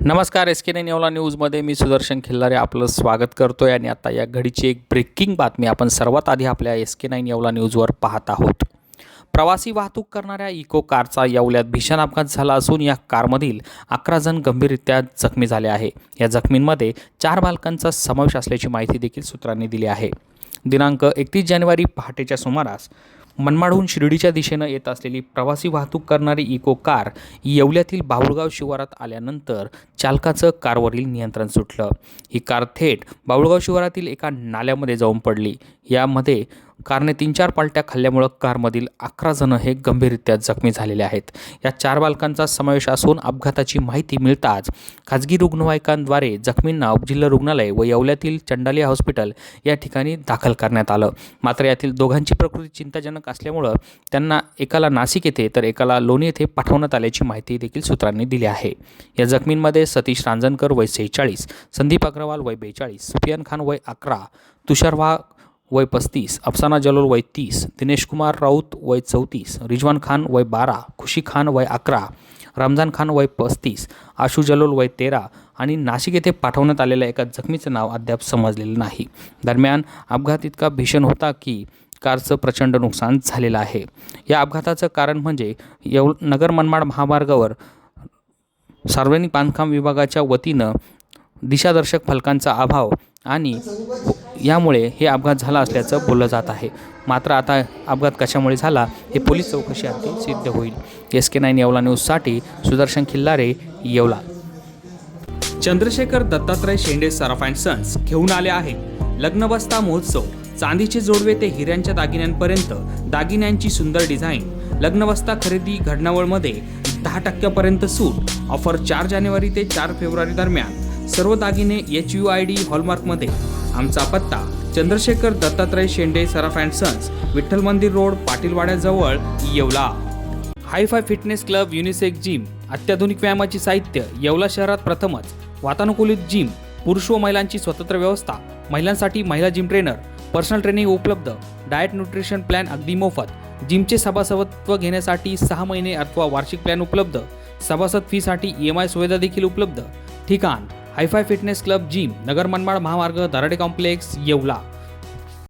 नमस्कार एस के नाईन येवला न्यूजमध्ये मी सुदर्शन खिल्लारे आपलं स्वागत करतो आहे आणि आता या घडीची एक ब्रेकिंग बातमी आपण सर्वात आधी आपल्या एस के नाईन येवला न्यूजवर पाहत आहोत. प्रवासी वाहतूक करणाऱ्या इको कारचा येवल्यात भीषण अपघात झाला असून या कारमधील अकरा जण गंभीररित्या जखमी झाले आहे. या जखमींमध्ये चार बालकांचा समावेश असल्याची माहिती देखील सूत्रांनी दिली आहे. दिनांक एकतीस जानेवारी पहाटेच्या सुमारास मनमाडहून शिर्डीच्या दिशेनं येत असलेली प्रवासी वाहतूक करणारी इको कार येवल्यातील बावळगाव शिवारात आल्यानंतर चालकाचं कारवरील नियंत्रण सुटलं. ही कार थेट बावळगाव शिवारातील एका नाल्यामध्ये जाऊन पडली. यामध्ये कारने तीन चार पालट्या खाल्ल्यामुळं कारमधील अकरा जण हे गंभीररित्या जखमी झालेले आहेत. या चार बालकांचा समावेश असून अपघाताची माहिती मिळताच खाजगी रुग्णवाहिकांद्वारे जखमींना उपजिल्हा रुग्णालय व येवल्यातील चंडालिया हॉस्पिटल या ठिकाणी दाखल करण्यात आलं. मात्र यातील दोघांची प्रकृती चिंताजनक असल्यामुळं त्यांना एकाला नाशिक येथे तर एकाला लोणी येथे पाठवण्यात आल्याची माहिती देखील सूत्रांनी दिली आहे. या जखमींमध्ये सतीश रांजणकर वय सेहेचाळीस संदीप अग्रवाल वय बेचाळीस सुफियान खान वय अकरा तुषार वाघ वय पस्तीस अफसाना जलोल वय तीस दिनेश कुमार राऊत वय चौतीस रिजवान खान वय बारा खुशी खान वय अकरा रमजान खान वय पस्तीस आशू जलोल वय तेरा आणि नाशिक येथे पाठवण्यात आलेल्या एका जखमीचं नाव अद्याप समजलेलं नाही. दरम्यान अपघात इतका भीषण होता की कारचं प्रचंड नुकसान झालेलं आहे. या अपघाताचं कारण म्हणजे येव नगर मनमाड महामार्गावर सार्वजनिक बांधकाम विभागाच्या वतीनं दिशादर्शक फलकांचा अभाव आणि यामुळे हे अपघात झाला असल्याचं बोललं जात आहे. मात्र आता अपघात कशामुळे झाला हे पोलीस चौकशी अगदी सिद्ध होईल. एस के नाईन येवला न्यूजसाठी सुदर्शन खिल्लारे येवला. चंद्रशेखर दत्तात्रय शेंडे सराफ अँड सन्स घेऊन आले आहे. लग्नबस्ता महोत्सव चांदीचे जोडवे ते हिऱ्यांच्या दागिन्यांपर्यंत दागिन्यांची सुंदर डिझाईन. लग्नबस्ता खरेदी घडणावळमध्ये दहा टक्क्यापर्यंत सूट. ऑफर चार जानेवारी ते चार फेब्रुवारी दरम्यान. सर्व दागिने एच यू आय डी हॉलमार्कमध्ये आमचा पत्ता चंद्रशेखर दत्तात्रय शेंडे सराफ अँड सन्स विठ्ठल मंदिर road पाटीलवाड्याजवळ Yeola. Hi fi fitness club unisex gym अत्याधुनिक व्यायामाची साहित्य येवला शहरात प्रथमच. वातानुकूलित जिम पुरुष व महिलांची स्वतंत्र व्यवस्था महिलांसाठी महिला जिम ट्रेनर पर्सनल ट्रेनिंग उपलब्ध डाएट न्यूट्रिशन प्लॅन अगदी मोफत. जिमचे सभासदत्व घेण्यासाठी सहा महिने अथवा वार्षिक प्लॅन उपलब्ध. सभासद फीसाठी ई एम आय सुविधा देखील उपलब्ध. ठिकाण hi fi fitness club gym नगर मनमाड महामार्ग दराडे कॉम्प्लेक्स येवला.